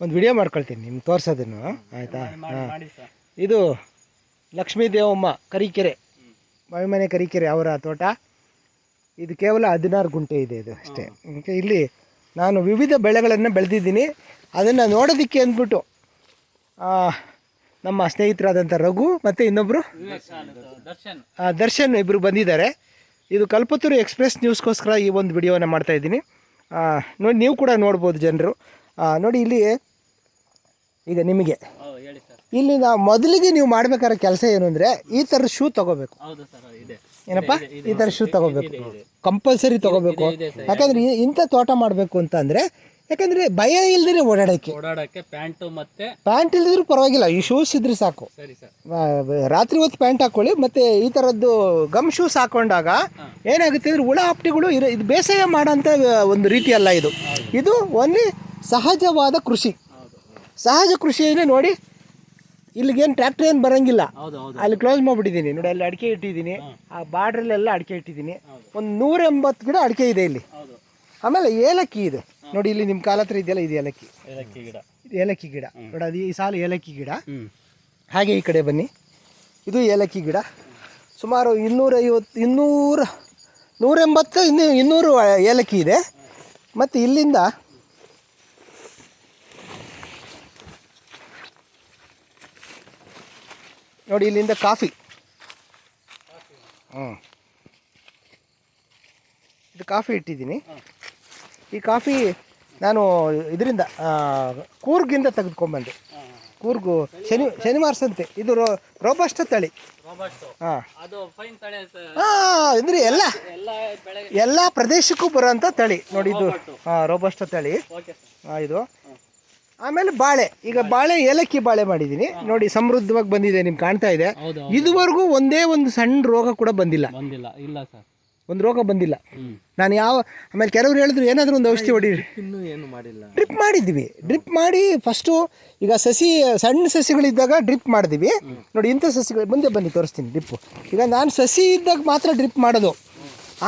ಒಂದು ವಿಡಿಯೋ ಮಾಡ್ಕೊಳ್ತೀನಿ ನಿಮ್ಗೆ ತೋರಿಸೋದನ್ನು. ಆಯಿತಾ? ಹಾಂ. ಇದು ಲಕ್ಷ್ಮೀ ದೇವಮ್ಮ ಕರಿಕೆರೆ ಮನೆ ಕರಿಕೆರೆ ಅವರ ತೋಟ. ಇದು ಕೇವಲ ಹದಿನಾರು ಗುಂಟೆ ಇದೆ ಇದು ಅಷ್ಟೇ. ಓಕೆ ಇಲ್ಲಿ ನಾನು ವಿವಿಧ ಬೆಳೆಗಳನ್ನು ಬೆಳೆದಿದ್ದೀನಿ. ಅದನ್ನು ನೋಡೋದಕ್ಕೆ ಅಂದ್ಬಿಟ್ಟು ನಮ್ಮ ಸ್ನೇಹಿತರಾದಂಥ ರಘು ಮತ್ತು ಇನ್ನೊಬ್ಬರು ದರ್ಶನ್. ದರ್ಶನ್ ಇಬ್ಬರು ಬಂದಿದ್ದಾರೆ. ಇದು ಕಲ್ಪತ್ತೂರು ಎಕ್ಸ್ಪ್ರೆಸ್ ನ್ಯೂಸ್ಗೋಸ್ಕರ ಈ ಒಂದು ವಿಡಿಯೋನ ಮಾಡ್ತಾ ಇದ್ದೀನಿ. ನೋಡಿ ನೀವು ಕೂಡ ನೋಡ್ಬೋದು ಜನರು. ನೋಡಿ ಇಲ್ಲಿ ಈಗ ನಿಮಗೆ. ಇಲ್ಲಿ ನಾವು ಮೊದಲಿಗೆ ನೀವು ಮಾಡ್ಬೇಕಾದ್ರೆ ಕೆಲಸ ಏನು ಅಂದರೆ ಈ ಥರದ ಶೂ ತಗೋಬೇಕು. ಏನಪ್ಪ? ಈ ಥರ ಶೂ ತಗೋಬೇಕು. ಕಂಪಲ್ಸರಿ ತಗೋಬೇಕು. ಯಾಕಂದ್ರೆ ಇಂಥ ತೋಟ ಮಾಡಬೇಕು ಅಂತ ಅಂದರೆ ಯಾಕಂದ್ರೆ ಭಯ ಇಲ್ದಿರ ಓಡಾಡೋಕ್ಕೆ ಓಡಾಡಕ್ಕೆ ಪ್ಯಾಂಟ್ ಮತ್ತೆ ಪ್ಯಾಂಟ್ ಇಲ್ದಿದ್ರು ಪರವಾಗಿಲ್ಲ ಈ ಶೂಸ್ ಇದ್ರೆ ಸಾಕು. ರಾತ್ರಿ ಹೊತ್ತು ಪ್ಯಾಂಟ್ ಹಾಕೊಳ್ಳಿ ಮತ್ತೆ ಈ ತರದ್ದು ಗಮ್ ಶೂಸ್ ಹಾಕೊಂಡಾಗ ಏನಾಗುತ್ತೆ ಅಂದ್ರೆ ಹುಳ ಆಪ್ಟಿಗಳು ಇದು ಬೇಸಾಯ ಮಾಡೋಂಥ ಒಂದು ರೀತಿ ಅಲ್ಲ ಇದು ಇದು ಓನ್ಲಿ ಸಹಜವಾದ ಕೃಷಿ. ಸಹಜ ಕೃಷಿಯಲ್ಲಿ ನೋಡಿ ಇಲ್ಲಿಗೇನು ಟ್ರ್ಯಾಕ್ಟರ್ ಏನು ಬರೋಂಗಿಲ್ಲ. ಅಲ್ಲಿ ಕ್ಲೋಸ್ ಮಾಡಿಬಿಟ್ಟಿದ್ದೀನಿ. ನೋಡಿ ಅಲ್ಲಿ ಅಡಿಕೆ ಇಟ್ಟಿದ್ದೀನಿ. ಆ ಬಾರ್ಡ್ರಲ್ಲೆಲ್ಲ ಅಡಿಕೆ ಇಟ್ಟಿದ್ದೀನಿ. ಒಂದು ನೂರ ಎಂಬತ್ತು ಗಿಡ ಅಡಿಕೆ ಇದೆ ಇಲ್ಲಿ. ಆಮೇಲೆ ಏಲಕ್ಕಿ ಇದೆ. ನೋಡಿ ಇಲ್ಲಿ ನಿಮ್ಮ ಕಾಲ ಹತ್ರ ಇದೆಯಲ್ಲ ಇದು ಏಲಕ್ಕಿ. ಏಲಕ್ಕಿ ಗಿಡ. ಏಲಕ್ಕಿ ಗಿಡ. ನೋಡಿ ಅದು ಈ ಸಾಲು ಏಲಕ್ಕಿ ಗಿಡ. ಹಾಗೆ ಈ ಕಡೆ ಬನ್ನಿ. ಇದು ಏಲಕ್ಕಿ ಗಿಡ. ಸುಮಾರು ಇನ್ನೂರೈವತ್ತು ಇನ್ನೂರ ನೂರೆಂಬತ್ತು ಇನ್ನೂ ಇನ್ನೂರು ಏಲಕ್ಕಿ ಇದೆ. ಮತ್ತು ಇಲ್ಲಿಂದ ನೋಡಿ ಇಲ್ಲಿಂದ ಕಾಫಿ. ಹ್ಞೂ. ಇದು ಕಾಫಿ ಇಟ್ಟಿದ್ದೀನಿ. ಈ ಕಾಫಿ ನಾನು ಇದರಿಂದ ಕೂರ್ಗಿಂದ ತೆಗೆದುಕೊಂಬಂದೆ ಕೂರ್ಗು ಶನಿ ಶನಿವಾರ ಸಂತೆ ಇದು ರೋ ರೋಬಸ್ಟ ತಳಿ. ಹಾಂ. ಹಾಂ ಅಂದರೆ ಎಲ್ಲ ಎಲ್ಲ ಪ್ರದೇಶಕ್ಕೂ ಬರೋಂಥ ತಳಿ. ನೋಡಿ ಇದು ಹಾಂ ರೋಬಸ್ಟ್ ತಳಿ. ಹಾಂ ಇದು. ಆಮೇಲೆ ಬಾಳೆ. ಈಗ ಬಾಳೆ. ಏಲಕ್ಕಿ ಬಾಳೆ ಮಾಡಿದ್ದೀನಿ ನೋಡಿ ಸಮೃದ್ಧವಾಗಿ ಬಂದಿದೆ ನಿಮ್ಗೆ ಕಾಣ್ತಾ ಇದೆ. ಹೌದು ಇದುವರೆಗೂ ಒಂದೇ ಒಂದು ಸಣ್ಣ ರೋಗ ಕೂಡ ಬಂದಿಲ್ಲ. ಬಂದಿಲ್ಲ. ಇಲ್ಲ ಸರ್. ಒಂದು ರೋಗ ಬಂದಿಲ್ಲ. ನಾನು ಯಾವ ಆಮೇಲೆ ಕೆಲವರು ಹೇಳಿದ್ರು ಏನಾದರೂ ಒಂದು ಔಷಧಿ ಹೊಡಿ ಇನ್ನೂ ಏನು ಮಾಡಿಲ್ಲ. ಡ್ರಿಪ್ ಮಾಡಿದ್ವಿ ಡ್ರಿಪ್ ಮಾಡಿ ಫಸ್ಟು ಈಗ ಸಸಿ ಸಣ್ಣ ಸಸಿಗಳಿದ್ದಾಗ ಡ್ರಿಪ್ ಮಾಡಿದ್ವಿ ನೋಡಿ ಇಂಥ ಸಸಿಗಳು ಮುಂದೆ ಬನ್ನಿ ತೋರಿಸ್ತೀನಿ ಡ್ರಿಪ್ಪು. ಈಗ ನಾನು ಸಸಿ ಇದ್ದಾಗ ಮಾತ್ರ ಡ್ರಿಪ್ ಮಾಡೋದು.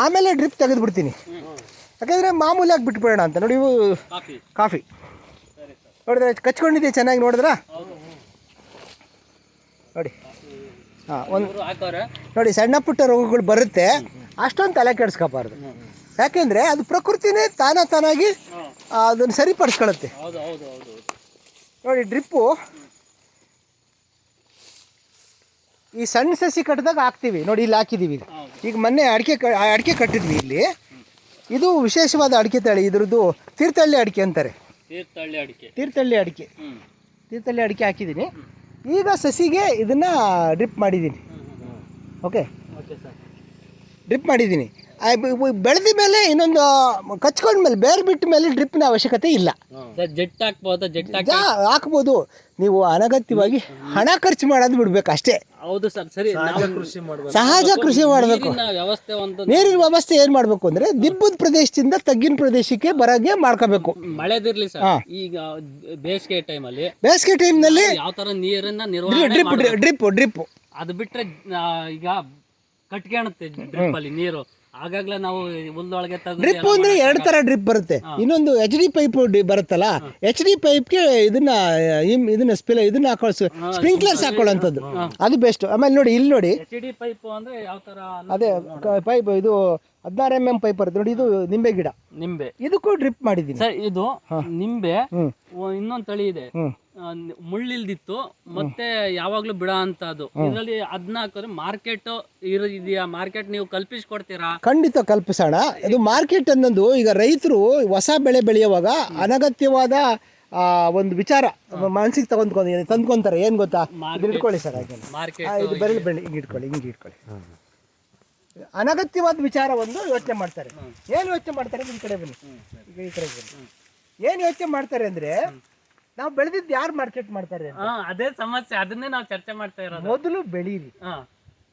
ಆಮೇಲೆ ಡ್ರಿಪ್ ತೆಗೆದುಬಿಡ್ತೀನಿ. ಯಾಕಂದರೆ ಮಾಮೂಲಿಯಾಗಿ ಬಿಟ್ಬಿಡೋಣ ಅಂತ. ನೋಡಿ ಇವು ಕಾಫಿ. ನೋಡಿದ್ರೆ ಕಚ್ಕೊಂಡಿದ್ದೆ ಚೆನ್ನಾಗಿ ನೋಡಿದ್ರಾ? ನೋಡಿ. ಹಾಂ ಒಂದು ನೋಡಿ ಸಣ್ಣ ಪುಟ್ಟ ರೋಗಗಳು ಬರುತ್ತೆ. ಅಷ್ಟೊಂದು ತಲೆ ಕೆಡಿಸ್ಕೋಬಾರ್ದು. ಯಾಕೆಂದರೆ ಅದು ಪ್ರಕೃತಿನೇ ತಾನ ತಾನಾಗಿ ಅದನ್ನು ಸರಿಪಡಿಸ್ಕೊಳತ್ತೆ. ನೋಡಿ ಡ್ರಿಪ್ಪು. ಈ ಸಣ್ಣ ಸಸಿ ಕಟ್ಟಿದಾಗ ಹಾಕ್ತೀವಿ. ನೋಡಿ ಇಲ್ಲಿ ಹಾಕಿದ್ದೀವಿ ಇದು. ಈಗ ಮೊನ್ನೆ ಅಡಿಕೆ ಕ ಅಡಿಕೆ ಕಟ್ಟಿದ್ವಿ ಇಲ್ಲಿ. ಇದು ವಿಶೇಷವಾದ ಅಡಿಕೆ ತಳಿ. ಇದ್ರದ್ದು ತೀರ್ಥಹಳ್ಳಿ ಅಡಿಕೆ ಅಂತಾರೆ. ತೀರ್ಥಹಳ್ಳಿ ಅಡಿಕೆ. ತೀರ್ಥಹಳ್ಳಿ ಅಡಿಕೆ. ತೀರ್ಥಹಳ್ಳಿ ಅಡಿಕೆ ಹಾಕಿದ್ದೀನಿ. ಈಗ ಸಸಿಗೆ ಇದನ್ನು ಡ್ರಿಪ್ ಮಾಡಿದ್ದೀನಿ. ಓಕೆ ಓಕೆ ಸರ್ ಡ್ರಿಪ್ ಮಾಡಿದ್ದೀನಿ. ಬೆಳೆದ ಮೇಲೆ ಇನ್ನೊಂದು ಕಚ್ಕೊಂಡ್ಮೇಲೆ ಬೇರೆ ಬಿಟ್ಟ ಮೇಲೆ ಡ್ರಿಪ್ನ ಅವಶ್ಯಕತೆ ಇಲ್ಲ. ಜೆಟ್ ಹಾಕ್ಬೋದು? ಜೆಟ್ ಹಾಕ್ಬೋದು. ನೀವು ಅನಗತ್ಯವಾಗಿ ಹಣ ಖರ್ಚು ಮಾಡೋದು ಬಿಡ್ಬೇಕು ಅಷ್ಟೇ. ಹೌದು ಸರ್ ಸರಿ. ಕೃಷಿ ಮಾಡಬೇಕು. ಸಹಜ ಕೃಷಿ ಮಾಡಬೇಕು. ವ್ಯವಸ್ಥೆ ಒಂದು ನೀರಿನ ವ್ಯವಸ್ಥೆ ಏನ್ ಮಾಡಬೇಕು ಅಂದ್ರೆ ದಿಬ್ಬದ ಪ್ರದೇಶದಿಂದ ತಗ್ಗಿನ ಪ್ರದೇಶಕ್ಕೆ ಬರಗೆ ಮಾಡ್ಕೋಬೇಕು. ಮಳೆದಿರ್ಲಿ ಸರ್. ಈಗ ಬೇಸಿಗೆ ಟೈಮಲ್ಲಿ ಬೇಸಿಗೆ ಟೈಮ್ನಲ್ಲಿ ಯಾವ ತರ ನೀರನ್ನ ನಿರ್ವಹಣೆ ಡ್ರಿಪ್. Drip drip. ಅದು ಬಿಟ್ರೆ ಈಗ ಕಟ್ಕೊಳುತ್ತೆ ಡ್ರಿಪ್ ಅಲ್ಲಿ ನೀರು. ಆಗಾಗ್ಲೇ ನಾವು ಹುಲ್ಲೊಳಗೆ ತೆಗ್ದು ಡ್ರಿಪ್ ಅಂದ್ರೆ ಎರಡು ತರ ಡ್ರಿಪ್ ಬರುತ್ತೆ. ಇನ್ನೊಂದು ಎಚ್ ಡಿ ಪೈಪ್ ಬರುತ್ತಲ್ಲ ಎಚ್ ಡಿ ಪೈಪ್ಗೆ ಇದನ್ನ ಇಮ್- ಇದನ್ನ ಸ್ಪಿಲ್ ಇದನ್ನ ಹಾಕೊಳ್ಳೋ ಸ್ಪ್ರಿಂಕ್ಲರ್ಸ್ ಹಾಕೊಳ್ಳೋಂಥದ್ದು ಅದು ಬೆಸ್ಟ್ ಆಮೇಲೆ ನೋಡಿ ಇಲ್ಲಿ ನೋಡಿ. ಎಚ್ ಡಿ ಪೈಪ್ ಅಂದ್ರೆ ಯಾವ ತರ ಅದೇ ಪೈಪ್ ಇದು ಹದಿನಾರು ಎಂ ಎಂ ಪೈಪ್ ಬರುತ್ತೆ. ನೋಡಿ ಇದು ನಿಂಬೆ ಗಿಡ. ನಿಂಬೆ. ಇದಕ್ಕೂ ಡ್ರಿಪ್ ಮಾಡಿದ್ದೀನಿ. ಸರ್ ಇದು ನಿಂಬೆ ಹ್ಮ್. ಒ- ಇನ್ನೊಂದ್ ತಳಿ ಇದೆ. ಹ್ಮ್. ಮುಳ್ಳಿಲ್ದಿತ್ತು. ಮತ್ತೆ ಯಾವಾಗ್ಲೂ ಬಿಡ ಅಂತದ್ದು ಇದರಲ್ಲಿ ಅದನ್ನ ಹಾಕಿದ್ರೆ ಮಾರ್ಕೆಟ್ ಇದೆಯಾ? ಮಾರ್ಕೆಟ್ ನೀವು ಕಲ್ಪಿಸ್ಕೊಡ್ತೀರಾ? ಖಂಡಿತ ಕಲ್ಪಿಸೋಣ. ಇದು ಮಾರ್ಕೆಟ್ ಅನ್ನೋದು ಈಗ ರೈತರು ಹೊಸ ಬೆಳೆ ಬೆಳೆಯುವಾಗ ಅನಗತ್ಯವಾದ ಆ, ಒಂದು ವಿಚಾರ ಮನಸ್ಸಿಗೆ ತಗೊಂಡ್ಕೊಂಡು ತಂದ್ಕೊಂತಾರೆ ಏನು ಗೊತ್ತಾ? ಇಟ್ಕೊಳ್ಳಿ ಸರ್ ಹಾಗೆ ಇದು ಬೆರಳು ಬೆಳ್ಳಿ ಹಿಂಗೆ ಇಟ್ಕೊಳ್ಳಿ ಹಿಂಗೆ ಇಟ್ಕೊಳ್ಳಿ ಅನಗತ್ಯವಾದ ವಿಚಾರ ಒಂದು ಯೋಚನೆ ಮಾಡ್ತಾರೆ. ಏನು ಯೋಚನೆ ಮಾಡ್ತಾರೆ? ನಿಮ್ಮ ಕಡೆ ಬನ್ನಿ. ಈಗ ಈ ಕಡೆ ಬನ್ನಿ. ಏನು ಯೋಚನೆ ಮಾಡ್ತಾರೆ ಅಂದರೆ ನಾವು ಬೆಳೆದಿದ್ದು ಯಾರು ಮಾರ್ಕೆಟ್ ಮಾಡ್ತಾರೆ ಹಾ ಅದೇ ಸಮಸ್ಯೆ. ಅದನ್ನೇ ನಾವು ಚರ್ಚೆ ಮಾಡ್ತಾ ಇರೋದು. ಮೊದಲು ಬೆಳೀರಿ. ಹಾ.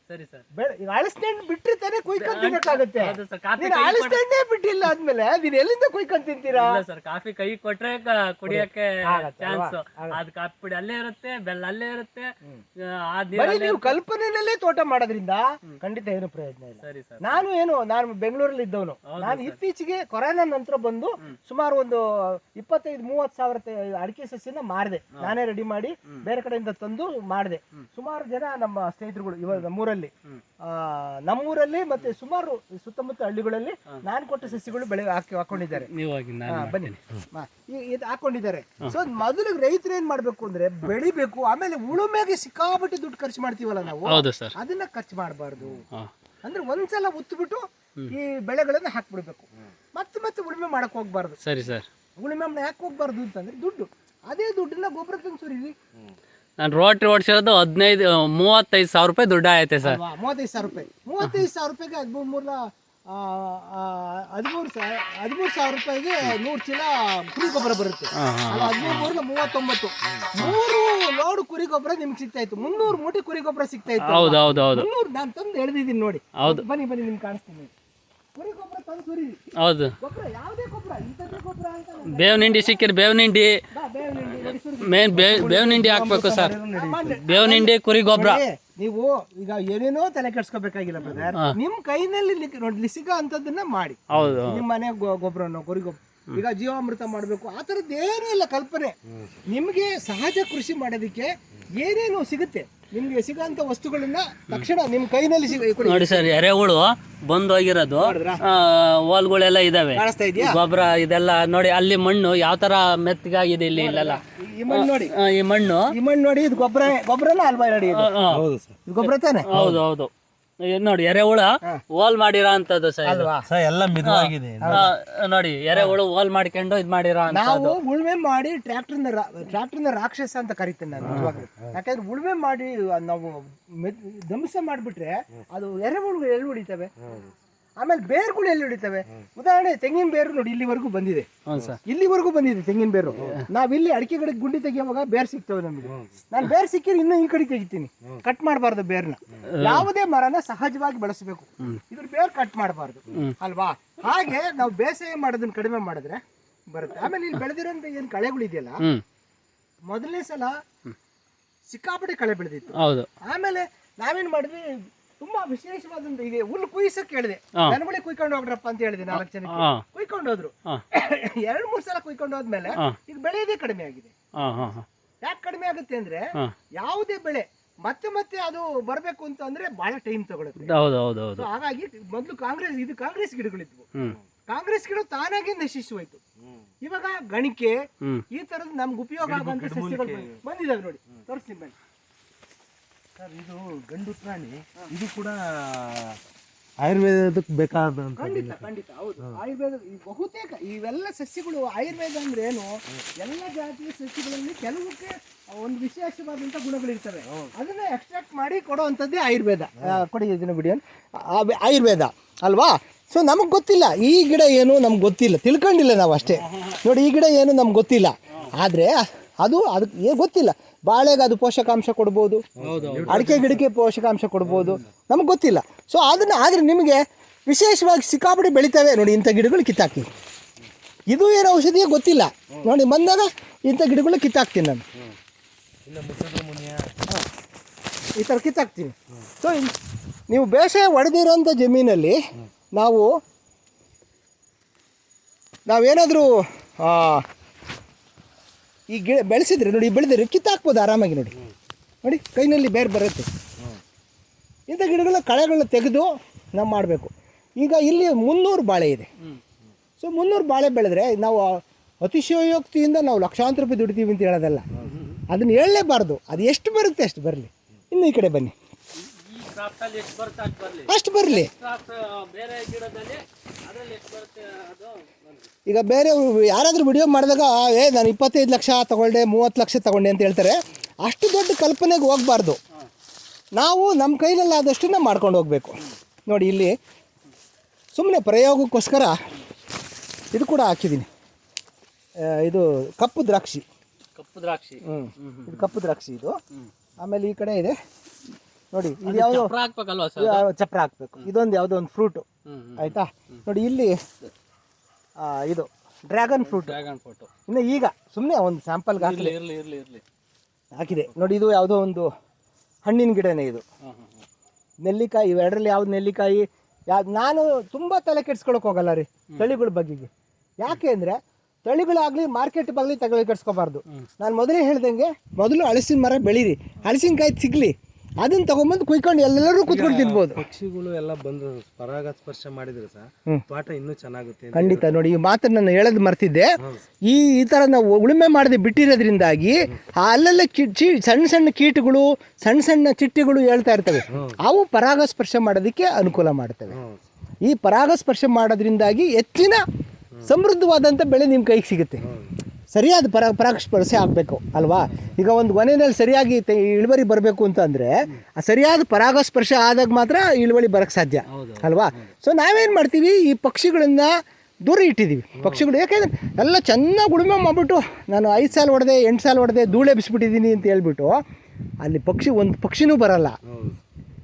ಸರಿ ಸರ್. ಬೆಳೆ ಈಗ ಹಳಸಿನ ಬಿಟ್ರೆ ತಾನೇ ಕುಯ್ಕೊಂಡ್ ತಿನ್ನಕ್ಕಾಗತ್ತೆ. ಹೌದು ಸರ್ ಕಾಫಿ ನೀನು ಹಳಸಿನೇ ಬಿಟ್ಟಿಲ್ಲ ಆದ್ಮೇಲೆ ನೀನ್ ಎಲ್ಲಿಂದ ಕುಯ್ಕೊಂಡ್ ತಿಂತೀರಾ? ಇಲ್ಲ ಸರ್ ಕಾಫಿ ಕೈ ಕೊಟ್ರೆ ಕ- ಕುಡಿಯಕ್ಕೆ ಆಗತ್ತೆ ಚಾನ್ಸ್? ಅದ್ ಕಾಫಿ ಪುಡಿ ಅಲ್ಲೇ ಇರುತ್ತೆ ಬೆಲ್ಲ ಅಲ್ಲೇ ಇರುತ್ತೆ. ಆ, ಆ ನೀರ್ ಬರೀ ಅಲ್ಲೇ ನೀವು ಕಲ್ಪನೆನಲ್ಲೇ ತೋಟ ಮಾಡೋದ್ರಿಂದ ಖಂಡಿತ ಏನು ಪ್ರಯೋಜನ ಇಲ್ಲ. ಸರಿ ಸರ್. ನಾನು ಏನು ನಾನು ಬೆಂಗಳೂರಲ್ಲಿ ಇದ್ದವನು. ನಾನು ಇತ್ತೀಚೆಗೆ ಕೊರೋನಾ ನಂತರ ಬಂದು ಸುಮಾರು ಒಂದು ಇಪ್ಪತ್ತೈದು ಮೂವತ್ತು ಸಾವಿರ ಅಡಿಕೆ ಸಸಿನ ಮಾರಿದೆ. ನಾನೇ ರೆಡಿ ಮಾಡಿ ಬೇರೆ ಕಡೆಯಿಂದ ತಂದು ಮಾಡಿದೆ ಸುಮಾರು ಜನ ನಮ್ಮ ಸ್ನೇಹಿತರುಗಳು ಇವಾಗ ನಮ್ಮೂರಲ್ಲಿ ಆ, ನಮ್ಮೂರಲ್ಲಿ ಮತ್ತೆ ಸುಮಾರು ಸುತ್ತಮುತ್ತ ಹಳ್ಳಿಗಳಲ್ಲಿ ನಾನು ಕೊಟ್ಟ ಸಸಿಗಳು ಬೆಳೆ ಹಾಕಿ ಹಾಕೊಂಡಿದ್ದಾರೆ. ಬನ್ನಿ. ಇದು ಹಾಕೊಂಡಿದ್ದಾರೆ. ಸೊ ಮೊದಲು ರೈತರು ಏನ್ ಮಾಡ್ಬೇಕು ಅಂದ್ರೆ ಬೆಳಿಬೇಕು ಆಮೇಲೆ ಉಳುಮೆಗೆ ಸಿಕ್ಕಾಪಟ್ಟೆ ದುಡ್ಡು ಖರ್ಚು ಮಾಡ್ತೀವಲ್ಲ ನಾವು? ಸರ್. ಅದನ್ನ ಖರ್ಚು ಮಾಡಬಾರ್ದು. ಅಂದ್ರೆ ಒಂದ್ಸಲ ಉತ್ಬಿಟ್ಟು ಈ ಬೆಳೆಗಳನ್ನ ಹಾಕ್ಬಿಡ್ಬೇಕು. ಮತ್ತೆ ಮತ್ತೆ ಉಳುಮೆ ಮಾಡಕ್ ಹೋಗ್ಬಾರ್ದು. ಸರಿ ಸರ್. ಉಳುಮೆ ಯಾಕೆ ಹೋಗ್ಬಾರ್ದು ಅಂತಂದ್ರೆ ದುಡ್ಡು. ಅದೇ ದುಡ್ಡನ್ನ ಗೊಬ್ಬರ ತಂದು ಸುರಿರಿ? ನಾನು ರೋಟ್ರಿ ಓಡಿಸಿರೋದು ಹದಿನೈದು ಮೂವತ್ತೈದು ಸಾವಿರ ರೂಪಾಯಿ ದುಡ್ಡು ಆಯ್ತೆ ಸರ್? ಮೂವತ್ತೈದು ಸಾವಿರ ರೂಪಾಯಿ. ಮೂವತ್ತೈದು ಸಾವಿರ ರೂಪಾಯಿಗೆ ಹದಿಮೂರು ಹದಿಮೂರು ಸಾವಿರ ಹದಿಮೂರು ಸಾವಿರ ರೂಪಾಯಿಗೆ ನೂರು ಚೀಲ ಕುರಿ ಗೊಬ್ಬರ ಬರುತ್ತೆ. ಹದಿಮೂರು ಮೂರಲ್ಲ ಮೂವತ್ತೊಂಬತ್ತು. ಮೂರು ಲೋಡ್ ಕುರಿ ಗೊಬ್ಬರ ನಿಮ್ಗೆ ಸಿಗ್ತಾ ಇತ್ತು. ಮುನ್ನೂರು ಮೂಟೆ ಕುರಿ ಗೊಬ್ಬರ ಸಿಗ್ತಾ ಇತ್ತು ಹೌದು ಹೌದು ಹೌದು ಮುನ್ನೂರು ನಾನು ತಂದು ಎಳೆದಿದ್ದೀನಿ ನೋಡಿ. ಹೌದು. ಬನ್ನಿ ಬನ್ನಿ ನಿಮ್ಗೆ ಕಾಣಿಸ್ತೀನಿ. ಕುರಿ ಗೊಬ್ಬರ ತಂದು ಸುರಿ ಹೌದು. ಗೊಬ್ಬರ ಯಾವುದೇ ಗೊಬ್ಬರ ಇಂಥದ್ದೇ ಗೊಬ್ಬರ ಅಂತ ಬೇವಿನಿಂಡಿ ಬೇವಿನ ಹಿಂಡಿ ಸಿಕ್ಕಿರಿ ಬೇವಿನ ಹಿಂಡಿ ಬಾ, ಬೇವಿನ ಹಿಂಡಿ ನೋಡಿ ಸುರಿ. ಮೇನ್ ಬೇವಿನ ಹಿಂಡಿ ಹಾಕ್ಬೇಕು ಸರ್. ಬೇವಿನ ಹಿಂಡಿ ಕುರಿ ಗೊಬ್ಬರ. ನೀವು ಈಗ ಏನೇನೋ ತಲೆ ಕೆಡ್ಸ್ಕೋಬೇಕಾಗಿಲ್ಲ ಬ್ರದರ್ ನಿಮ್ ಕೈನಲ್ಲಿ ಲಿಸಿಗ ಅಂತದನ್ನ ಮಾಡಿ. ಹೌದು. ನಿಮ್ಮ ಮನೆ ಗೊಬ್ಬರನೋ ಕುರಿ ಗೊಬ್ಬರ ಈಗ ಜೀವಾಮೃತ ಮಾಡಬೇಕು ಆ ಥರದ್ದು ಏನೂ ಇಲ್ಲ ಕಲ್ಪನೆ. ನಿಮಗೆ ಸಹಜ ಕೃಷಿ ಮಾಡೋದಕ್ಕೆ ಏನೇನು ಸಿಗುತ್ತೆ. ನಿಮ್ಗೆ ಸಿಗೋಂಥ ವಸ್ತುಗಳನ್ನ ತಕ್ಷಣ ನಿಮ್ಮ ಕೈನಲ್ಲಿ ಸಿಗ ನೋಡಿ ಸರ್ ಎರೆಹುಳು ಬಂದು ಹೋಗಿರೋದು ಹೋಲ್ಗಳೆಲ್ಲ ಇದಾವೆ. ಗೊಬ್ಬರ ಇದೆಲ್ಲ ನೋಡಿ ಅಲ್ಲಿ ಮಣ್ಣು ಯಾವ ತರ ಮೆತ್ತಗಾಗಿದೆ ಇಲ್ಲಿ ಇಲ್ಲೆಲ್ಲ? ಈ ಮಣ್ಣು ನೋಡಿ. ಈ ಮಣ್ಣು. ಈ ಮಣ್ಣು ನೋಡಿ ಇದು ಗೊಬ್ಬರ ಗೊಬ್ಬರನ ಅಲ್ವಾ ನೋಡಿ ಗೊಬ್ಬರ ತಾನೆ? ಹೌದು ಹೌದು. ನೋಡಿ ಎರೆಹುಳ ಹೋಲ್ ಮಾಡಿರೋ ಅಂತದ್ದು ಸರ್ ಸರ್ ಅಲ್ವಾ? ಎಲ್ಲ ಮಿದುವಾಗಿದೆ. ನೋಡಿ ಎರೆಹುಳು ಹೋಲ್ ಮಾಡ್ಕೊಂಡು ಇದು ಮಾಡಿರೋ ನಾವು ಉಳುಮೆ ಮಾಡಿ ಟ್ರ್ಯಾಕ್ಟರ್ನ ಟ್ರ್ಯಾಕ್ಟರ್ನ ರಾಕ್ಷಸ ಅಂತ ಕರಿತೀನಿ ನಾನು ನಿಜವಾಗ್ಲೂ. ಯಾಕಂದ್ರೆ ಉಳುಮೆ ಮಾಡಿ ನಾವು ಧ್ವಂಸ ಮಾಡಿಬಿಟ್ರೆ ಅದು ಎರೆಹುಳು ಎಲ್ಲಿ ಹೊಡಿತವೆ ಆಮೇಲೆ ಬೇರುಗಳು ಎಲ್ಲಿ ಹೊಡಿತವೆ? ಉದಾಹರಣೆ ತೆಂಗಿನ ಬೇರು ನೋಡಿ ಇಲ್ಲಿವರೆಗೂ ಬಂದಿದೆ. ಇಲ್ಲಿವರೆಗೂ ಬಂದಿದೆ ತೆಂಗಿನ ಬೇರು. ನಾವಿಲ್ಲಿ ಅಡಿಕೆ ಗಿಡಕ್ಕೆ ಗುಂಡಿ ತೆಗಿಯುವಾಗ ಬೇರ್ ಸಿಗ್ತವೆ ನಮಗೆ. ನಾನು ಬೇರ್ ಸಿಕ್ಕಿದ್ರೆ ಇನ್ನೂ ಈ ಕಡೆ ತೆಗಿತೀನಿ. ಕಟ್ ಮಾಡಬಾರ್ದು ಬೇರ್ನ. ಯಾವುದೇ ಮರನ ಸಹಜವಾಗಿ ಬೆಳೆಸಬೇಕು. ಇದ್ರ ಬೇರ್ ಕಟ್ ಮಾಡಬಾರ್ದು. ಅಲ್ವಾ? ಹಾಗೆ ನಾವು ಬೇಸಾಯ ಮಾಡೋದನ್ನ ಕಡಿಮೆ ಮಾಡಿದ್ರೆ ಬರುತ್ತೆ. ಆಮೇಲೆ ಇಲ್ಲಿ ಬೆಳೆದಿರೋಂತ ಏನು ಕಳೆಗಳಿದೆಯಲ್ಲ ಇದೆಯಲ್ಲ? ಮೊದಲನೇ ಸಲ ಸಿಕ್ಕಾಪಟ್ಟೆ ಕಳೆ ಬೆಳೆದಿತ್ತು. ಹೌದು. ಆಮೇಲೆ ನಾವೇನ್ ಮಾಡಿದ್ವಿ? ತುಂಬಾ ವಿಶೇಷವಾದಂತ ಇದೆ. ಹುಲ್ಲು ಕುಯ್ಸಕ್ ಹೇಳಿದೆ. ನನ್ನ ನನಗಳೇ ಕುಯ್ಕೊಂಡು ಹೋಗ್ರಪ್ಪ ಅಂತ ಹೇಳಿದೆ ನಾಲ್ಕು ಜನಕ್ಕೆ. ಕುಯ್ಕೊಂಡು ಹೋದ್ರು. ಎರಡ್ ಮೂರ್ ಸಲ ಕುಯ್ಕೊಂಡು ಹೋದ್ಮೇಲೆ. ಇದು ಬೆಳೆಯದೇ ಕಡಿಮೆ ಆಗಿದೆ. ಹಾಂ ಹಾಂ ಹಾಂ. ಯಾಕೆ ಕಡಿಮೆ ಆಗುತ್ತೆ ಅಂದ್ರೆ ಯಾವುದೇ ಬೆಳೆ ಮತ್ತೆ ಮತ್ತೆ ಅದು ಬರಬೇಕು ಅಂತ ಅಂದ್ರೆ ಬಹಳ ಟೈಮ್ ತಗೊಳ್ಳುತ್ತೆ ಹೌದು ಹೌದು ಹೌದು. ಹಾಗಾಗಿ ಮೊದಲು ಕಾಂಗ್ರೆಸ್ ಇದು ಕಾಂಗ್ರೆಸ್ ಗಿಡಗಳಿದ್ವು. ಕಾಂಗ್ರೆಸ್ ಗಿಡ ತಾನಾಗಿ ನಶಿಸಿ ಹೋಯ್ತು ಇವಾಗ ಗಣಿಕೆ ಈ ತರದ್ ನಮ್ಗೆ ಉಪಯೋಗ ಆಗುವಂತ ಸಸ್ಯಗಳು ಬಂದ್- ಬಂದಿದಾವೆ ನೋಡಿ. ತೋರಿಸ್ತೀನಿ ಬನ್ನಿ. ಸರ್ ಇದು ಗಂಡು ಪ್ರಾಣಿ. ಇದು ಕೂಡ ಆಯುರ್ವೇದಕ್ಕೆ ಬೇಕಾದ ಖಂಡಿತ ಖಂಡಿತ ಹೌದು. ಆಯುರ್ವೇದ ಈ ಬಹುತೇಕ ಇವೆಲ್ಲ ಸಸ್ಯಗಳು ಆಯುರ್ವೇದ ಅಂದ್ರೆ ಏನು? ಎಲ್ಲ ಜಾತಿಯ ಸಸ್ಯಗಳಲ್ಲಿ ಕೆಲವಕ್ಕೆ ಒಂದು ವಿಶೇಷವಾದಂಥ ಗುಣಗಳಿರ್ತವೆ. ಅದನ್ನ ಎಕ್ಸ್ಟ್ರಾಕ್ಟ್ ಮಾಡಿ ಕೊಡುವಂಥದ್ದೇ ಆಯುರ್ವೇದ. ಕೊಡಿ ಇದನ್ನ ಬಿಡಿ ಆಯುರ್ವೇದ ಅಲ್ವಾ? ಸೊ ನಮಗೆ ಗೊತ್ತಿಲ್ಲ. ಈ ಗಿಡ ಏನು ನಮ್ಗೆ ಗೊತ್ತಿಲ್ಲ. ತಿಳ್ಕೊಂಡಿಲ್ಲ ನಾವು ಅಷ್ಟೇ. ನೋಡಿ ಈ ಗಿಡ ಏನು ನಮ್ಗೆ ಗೊತ್ತಿಲ್ಲ. ಆದರೆ ಅದು ಅದಕ್ಕೆ ಏನು ಗೊತ್ತಿಲ್ಲ. ಬಾಳೆಗೆ ಅದು ಪೋಷಕಾಂಶ ಕೊಡ್ಬೋದು. ಅಡಿಕೆ ಗಿಡಕ್ಕೆ ಪೋಷಕಾಂಶ ಕೊಡ್ಬೋದು. ನಮ್ಗೆ ಗೊತ್ತಿಲ್ಲ. ಸೊ ಅದನ್ನು ಆದರೆ ನಿಮಗೆ ವಿಶೇಷವಾಗಿ ಸಿಕ್ಕಾಪಡಿ ಬೆಳಿತವೆ ನೋಡಿ ಇಂಥ ಗಿಡಗಳು ಕಿತ್ತಾಕ್ತೀನಿ ಇದು ಏನು ಔಷಧಿಯೇ ಗೊತ್ತಿಲ್ಲ. ನೋಡಿ ಬಂದಾಗ ಇಂಥ ಗಿಡಗಳು ಕಿತ್ತಾಕ್ತೀನಿ ನಾನು. ಈ ಥರ ಕಿತ್ತಾಕ್ತೀನಿ. ಸೊ ನೀವು ಬೇಸಾಯ ಹೊಡೆದಿರೋಂಥ ಜಮೀನಲ್ಲಿ ನಾವು ನಾವೇನಾದರೂ ಈ ಗಿಡ ಬೆಳೆಸಿದ್ರೆ ನೋಡಿ ಬೆಳೆದ್ರೆ ಕಿತ್ತಾಕ್ಬೋದು ಆರಾಮಾಗಿ ನೋಡಿ. ನೋಡಿ, ಕೈನಲ್ಲಿ ಬೇರೆ ಬರುತ್ತೆ. ಇಂಥ ಗಿಡಗಳ ಕಳೆಗಳನ್ನ ತೆಗೆದು ನಾವು ಮಾಡಬೇಕು. ಈಗ ಇಲ್ಲಿ ಮುನ್ನೂರು ಬಾಳೆ ಇದೆ. ಸೊ ಮುನ್ನೂರು ಬಾಳೆ ಬೆಳೆದ್ರೆ ನಾವು ಅತಿಶಯೋಕ್ತಿಯಿಂದ ನಾವು ಲಕ್ಷಾಂತರ ರೂಪಾಯಿ ದುಡಿತೀವಿ ಅಂತ ಹೇಳೋದಲ್ಲ. ಅದನ್ನು ಹೇಳಲೇಬಾರ್ದು. ಅದು ಎಷ್ಟು ಬರುತ್ತೆ ಅಷ್ಟು ಬರಲಿ. ಇನ್ನು ಈ ಕಡೆ ಬನ್ನಿ ಈ ಕ್ರಾಪ್ಟಲ್ಲಿ ಎಷ್ಟು ಬರುತ್ತೆ ಅಷ್ಟು ಬರಲಿ. ಈಗ ಬೇರೆ ಯಾರಾದರೂ ವಿಡಿಯೋ ಮಾಡಿದಾಗ ಏ ನಾನು ಇಪ್ಪತ್ತೈದು ಲಕ್ಷ ತಗೊಂಡೆ ಮೂವತ್ತು ಲಕ್ಷ ತಗೊಂಡೆ ಅಂತ ಹೇಳ್ತಾರೆ. ಅಷ್ಟು ದೊಡ್ಡ ಕಲ್ಪನೆಗೆ ಹೋಗಬಾರ್ದು. ನಾವು ನಮ್ಮ ಕೈಲಲ್ಲಾದಷ್ಟನ್ನ ಮಾಡ್ಕೊಂಡು ಹೋಗಬೇಕು. ನೋಡಿ ಇಲ್ಲಿ ಸುಮ್ಮನೆ ಪ್ರಯೋಗಕ್ಕೋಸ್ಕರ ಇದು ಕೂಡ ಹಾಕಿದ್ದೀನಿ. ಇದು ಕಪ್ಪು ದ್ರಾಕ್ಷಿ. ಕಪ್ಪು ದ್ರಾಕ್ಷಿ. ಹ್ಞೂ ಇದು ಕಪ್ಪು ದ್ರಾಕ್ಷಿ ಇದು. ಆಮೇಲೆ ಈ ಕಡೆ ಇದೆ ನೋಡಿ ಇದು ಯಾವುದೋ ಚಪ್ರ ಹಾಕ್ಬೇಕಲ್ವಾ ಸರ್? ಚಪ್ರ ಹಾಕ್ಬೇಕು. ಇದೊಂದು ಯಾವುದೋ ಒಂದು ಫ್ರೂಟು. ಆಯ್ತಾ? ನೋಡಿ ಇಲ್ಲಿ ಇದು ಡ್ರ್ಯಾಗನ್ ಫ್ರೂಟ್. Dragon fruit. ಇನ್ನು ಈಗ ಸುಮ್ಮನೆ ಒಂದು ಸ್ಯಾಂಪಲ್ಗೆ ಹಾಕಲಿ. ಇರಲಿ ಇರಲಿ ಇರಲಿ. ಹಾಕಿದೆ. ನೋಡಿ ಇದು ಯಾವುದೋ ಒಂದು ಹಣ್ಣಿನ ಗಿಡನೇ ಇದು. ನೆಲ್ಲಿಕಾಯಿ ಇವೆರಡರಲ್ಲಿ ಯಾವ್ದು ನೆಲ್ಲಿಕಾಯಿ? ಯಾವ್ದು ನಾನು ತುಂಬ ತಲೆ ಕೆಡ್ಸ್ಕೊಳಕ್ ಹೋಗಲ್ಲ ರೀ ತಳಿಗಳ ಬಗ್ಗೆ ಯಾಕೆ ಅಂದರೆ ತಳಿಗಳಾಗಲಿ ಮಾರ್ಕೆಟ್ ಬಾಗಲಿ ತಗೊಳ್ಳಿ ಕೆಡ್ಸ್ಕೊಬಾರ್ದು. ನಾನು ಮೊದಲೇ ಹೇಳ್ದಂಗೆ ಮೊದಲು ಹಳಸಿನ ಮರ ಬೆಳೀರಿ. ಹಲಸಿನಕಾಯಿ ಸಿಗಲಿ. ಅದನ್ನ ತಗೊಂಬಂದು ಕುಯ್ಕೊಂಡು ಎಲ್ಲರೂ ಕುತ್ಕೊಂಡು ತಿನ್ಬೋದು ಪಕ್ಷಿಗಳು ಎಲ್ಲ ಬಂದು ಪರಾಗ ಸ್ಪರ್ಶ ಮಾಡಿದ್ರೆ ಸರ್. ತೋಟ ಇನ್ನೂ ಚೆನ್ನಾಗುತ್ತೆ ಖಂಡಿತ ನೋಡಿ ಈ ಮಾತನ್ನು ನಾನು ಹೇಳೋದು ಮರ್ತಿದ್ದೆ. ಈ ಈ ಥರ ನಾವು ಉಳುಮೆ ಮಾಡದೆ ಬಿಟ್ಟಿರೋದ್ರಿಂದಾಗಿ ಆ ಅಲ್ಲಲ್ಲೇ ಚಿ ಸಣ್ಣ ಸಣ್ಣ ಕೀಟಗಳು ಸಣ್ಣ ಸಣ್ಣ ಚಿಟ್ಟೆಗಳು ಹೇಳ್ತಾ ಇರ್ತವೆ. ಅವು ಪರಾಗಸ್ಪರ್ಶ ಮಾಡೋದಕ್ಕೆ ಅನುಕೂಲ ಮಾಡ್ತವೆ. ಈ ಈ ಪರಾಗಸ್ಪರ್ಶ ಮಾಡೋದ್ರಿಂದಾಗಿ ಹೆಚ್ಚಿನ ಸಮೃದ್ಧವಾದಂಥ ಬೆಳೆ ನಿಮ್ಮ ಕೈಗೆ ಸಿಗುತ್ತೆ. ಸರಿಯಾದ ಪರ ಪರಾಗಸ್ಪರ್ಶ ಆಗಬೇಕು ಅಲ್ವಾ? ಈಗ ಒಂದು ಗೊನೆಯಲ್ಲಿ ಸರಿಯಾಗಿ ಇಳುವರಿ ಬರಬೇಕು ಅಂತಂದರೆ ಆ ಸರಿಯಾದ ಪರಾಗಸ್ಪರ್ಶ ಆದಾಗ ಮಾತ್ರ ಇಳುವರಿ ಬರೋಕ್ಕೆ ಸಾಧ್ಯ. ಅಲ್ವಾ? ಸೊ ನಾವೇನು ಮಾಡ್ತೀವಿ? ಈ ಪಕ್ಷಿಗಳನ್ನು ದೂರ ಇಟ್ಟಿದ್ದೀವಿ. ಪಕ್ಷಿಗಳು ಯಾಕೆಂದರೆ ಎಲ್ಲ ಚೆನ್ನಾಗಿ ಉಳುಮೆ ಮಾಡಿಬಿಟ್ಟು ನಾನು ಐದು ಸಾಲ ಹೊಡೆದೆ ಎಂಟು ಸಾಲ ಹೊಡೆದೆ ಧೂಳೆ ಬಿಸಿಬಿಟ್ಟಿದ್ದೀನಿ ಅಂತ ಹೇಳ್ಬಿಟ್ಟು ಅಲ್ಲಿ ಪಕ್ಷಿ ಒಂದು ಪಕ್ಷಿನೂ ಬರಲ್ಲ.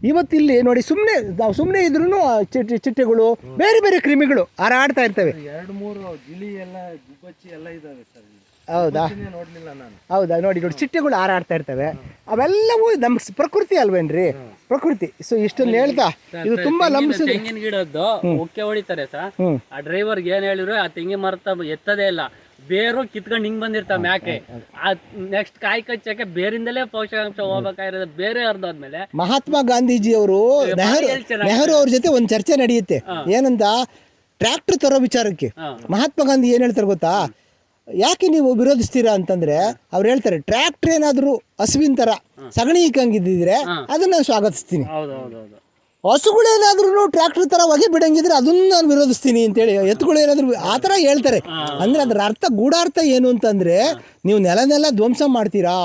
ಇವತ್ತಿಲ್ಲಿ ನೋಡಿ ಸುಮ್ಮನೆ ನಾವು ಸುಮ್ಮನೆ ಇದ್ರೂ ಚಿಟ್ಟೆ ಚಿಟ್ಟೆಗಳು ಬೇರೆ ಬೇರೆ ಕ್ರಿಮಿಗಳು ಹಾರಾಡ್ತಾ ಇರ್ತವೆ. ಎರಡು ಮೂರು ಗಿಳಿ ಎಲ್ಲ ಗುಬ್ಬಚ್ಚಿ ಎಲ್ಲ ಇಲ್ಲಿ. ಹೌದಾ? ಗುಬ್ಬಚ್ಚಿನೇ ನೋಡ್ಲಿಲ್ಲ ನಾನು. ಹೌದಾ? ನೋಡಿ ನೋಡಿ ಚಿಟ್ಟೆಗಳು ಹಾರಾಡ್ತಾ ಇರ್ತವೆ. ಅವೆಲ್ಲವೂ ನಮ್ಮ ಪ್ರಕೃತಿ ಅಲ್ವೇನ್ರಿ? ಪ್ರಕೃತಿ. ಸೊ ಇಷ್ಟೊಂದು ಹೇಳ್ತಾ ಇದು ತುಂಬಾ ಲಂಬಿಸಿದೆ. ತೆಂಗಿನ ಗಿಡದ್ದು ಮುಖ್ಯ ಹೊಡಿತಾರೆ ಸರ್. ಆ ಡ್ರೈವರ್ಗೆ ಏನ್ ಹೇಳಿದ್ರು ಆ ತೆಂಗಿನ ಮರತ ಎತ್ತದೇ ಇಲ್ಲ. ಬೇರು ಕಿತ್ಕೊಂಡು ಹಿಂಗ್ ಬಂದಿರ್ತಾವ ಮ್ಯಾಕೆ. ಆ ನೆಕ್ಸ್ಟ್ ಕಾಯಿ ಕಚ್ಚಕ್ಕೆ ಬೇರಿಂದಲೇ ಪೋಷಕಾಂಶ ಹೋಗ್ಬೇಕಾಗಿರೋದು. ಬೇರೆ ಅರ್ಧಾದ್ಮೇಲೆ ಮಹಾತ್ಮ ಗಾಂಧೀಜಿಯವರು ನೆಹರು ಎಲ್ಲಿ ಚೆನ್ನಾಗಿದೆ? ನೆಹರು ಅವ್ರ ಜೊತೆ ಒಂದು ಚರ್ಚೆ ನಡೆಯುತ್ತೆ. ಏನಂತ? ಟ್ರ್ಯಾಕ್ಟರ್ ತರೋ ವಿಚಾರಕ್ಕೆ. ಮಹಾತ್ಮ ಗಾಂಧಿ ಏನ್ ಹೇಳ್ತಾರೆ ಗೊತ್ತಾ? ಯಾಕೆ ನೀವು ವಿರೋಧಿಸ್ತೀರಾ ಅಂತಂದ್ರೆ ಅವ್ರು ಹೇಳ್ತಾರೆ ಟ್ರ್ಯಾಕ್ಟರ್ ಏನಾದರೂ ಹಸುವಿನ ತರ ಸಗಣಿ ಇಕ್ಕಂಗಿದ್ದಿದ್ರೆ ಅದನ್ನ ನಾನು ಸ್ವಾಗತಿಸ್ತೀನಿ. ಹಸುಗಳೇನಾದ್ರೂ ಟ್ರ್ಯಾಕ್ಟರ್ ತರ ಹೊಗೆ ಬಿಡಂಗಿದ್ರೆ ಅದನ್ನ ನಾನು ವಿರೋಧಿಸ್ತೀನಿ ಅಂತೇಳಿ ಎತ್ತುಗಳು ಏನಾದರೂ ಆ ಥರ ಹೇಳ್ತಾರೆ. ಅಂದ್ರೆ ಅದರ ಅರ್ಥ ಗೂಢಾರ್ಥ ಏನು ಅಂತಂದ್ರೆ ನೀವು ನೆಲನೆಲ್ಲ ಧ್ವಂಸ ಮಾಡ್ತೀರಾ?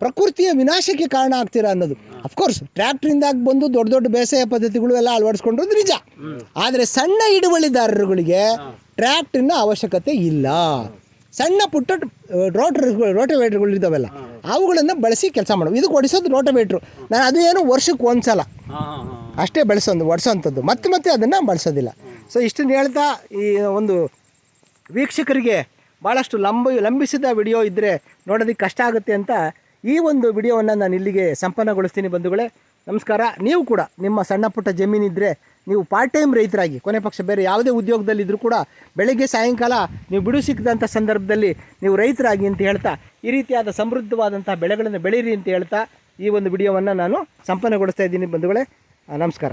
ಪ್ರಕೃತಿಯ ವಿನಾಶಕ್ಕೆ ಕಾರಣ ಆಗ್ತೀರಾ ಅನ್ನೋದು. ಅಫ್ಕೋರ್ಸ್ ಟ್ರ್ಯಾಕ್ಟ್ರಿಂದಾಗಿ ಬಂದು ದೊಡ್ಡ ದೊಡ್ಡ ಬೇಸಾಯ ಪದ್ಧತಿಗಳು ಎಲ್ಲ ಅಳವಡಿಸ್ಕೊಂಡಿರೋದು ನಿಜ. ಆದರೆ ಸಣ್ಣ ಹಿಡುವಳಿದಾರರುಗಳಿಗೆ ಟ್ರ್ಯಾಕ್ಟ್ರಿನ ಅವಶ್ಯಕತೆ ಇಲ್ಲ. ಸಣ್ಣ ಪುಟ್ಟ ರೋಟರ್ ರೋಟೋವೇಟ್ರ್ಗಳು ಇದ್ದಾವೆಲ್ಲ ಅವುಗಳನ್ನು ಬಳಸಿ ಕೆಲಸ ಮಾಡೋದು ಇದಕ್ಕೆ ಓಡಿಸೋದು ರೋಟೋವೇಟ್ರು ನಾನು ಅದು ಏನು ವರ್ಷಕ್ಕೆ ಒಂದ್ಸಲ. ಅಷ್ಟೇ ಬೆಳೆಸೋದು ಒಡಿಸೋಂಥದ್ದು. ಮತ್ತೆ ಮತ್ತೆ ಅದನ್ನು ಬಳಸೋದಿಲ್ಲ. ಸೊ ಇಷ್ಟನ್ನು ಹೇಳ್ತಾ ಈ ಒಂದು ವೀಕ್ಷಕರಿಗೆ ಭಾಳಷ್ಟು ಲಂಬ ಲಂಬಿಸಿದ ವಿಡಿಯೋ ಇದ್ದರೆ ನೋಡೋದಕ್ಕೆ ಕಷ್ಟ ಆಗುತ್ತೆ ಅಂತ ಈ ಒಂದು ವಿಡಿಯೋವನ್ನು ನಾನು ಇಲ್ಲಿಗೆ ಸಂಪನ್ನಗೊಳಿಸ್ತೀನಿ ಬಂಧುಗಳೇ. ನಮಸ್ಕಾರ. ನೀವು ಕೂಡ ನಿಮ್ಮ ಸಣ್ಣ ಪುಟ್ಟ ಜಮೀನಿದ್ದರೆ ನೀವು ಪಾರ್ಟ್ ಟೈಮ್ ರೈತರಾಗಿ, ಕೊನೆ ಪಕ್ಷ ಬೇರೆ ಯಾವುದೇ ಉದ್ಯೋಗದಲ್ಲಿದ್ದರೂ ಕೂಡ ಬೆಳಗ್ಗೆ, ಸಾಯಂಕಾಲ ನೀವು ಬಿಡು ಸಿಕ್ಕಿದಂಥ ಸಂದರ್ಭದಲ್ಲಿ ನೀವು ರೈತರಾಗಿ ಅಂತ ಹೇಳ್ತಾ, ಈ ರೀತಿಯಾದ ಸಮೃದ್ಧವಾದಂಥ ಬೆಳೆಗಳನ್ನು ಬೆಳೀರಿ ಅಂತ ಹೇಳ್ತಾ ಈ ಒಂದು ವಿಡಿಯೋವನ್ನು ನಾನು ಸಂಪನ್ನಗೊಳಿಸ್ತಾ ಇದ್ದೀನಿ ಬಂಧುಗಳೇ. ನಮಸ್ಕಾರ.